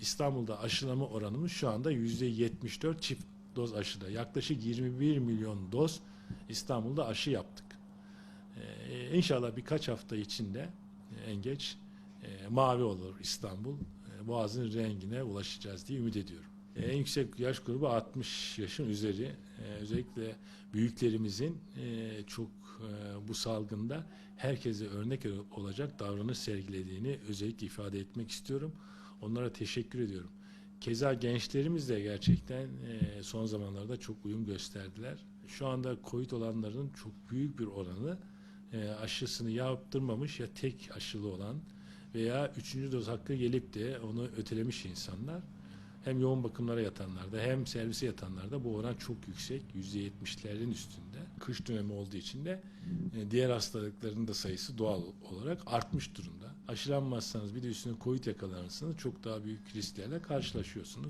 İstanbul'da aşılama oranımız şu anda %74 çift doz aşıda. Yaklaşık 21 milyon doz İstanbul'da aşı yaptık. Ee, inşallah birkaç hafta içinde e, en geç e, mavi olur İstanbul. E, Boğazın rengine ulaşacağız diye ümit ediyorum. E, En yüksek yaş grubu 60 yaşın üzeri. E, Özellikle büyüklerimizin e, çok e, bu salgında herkese örnek olacak davranış sergilediğini özellikle ifade etmek istiyorum. Onlara teşekkür ediyorum. Keza gençlerimiz de gerçekten e, son zamanlarda çok uyum gösterdiler. Şu anda COVID olanların çok büyük bir oranı aşısını yaptırmamış ya tek aşılı olan veya üçüncü doz hakkı gelip de onu ötelemiş insanlar. Hem yoğun bakımlara yatanlarda hem servise yatanlarda bu oran çok yüksek. %70'lerin üstünde. Kış dönemi olduğu için de e, diğer hastalıkların da sayısı doğal olarak artmış durumda. Aşılanmazsanız bir de üstüne COVID yakalanırsanız çok daha büyük risklerle karşılaşıyorsunuz.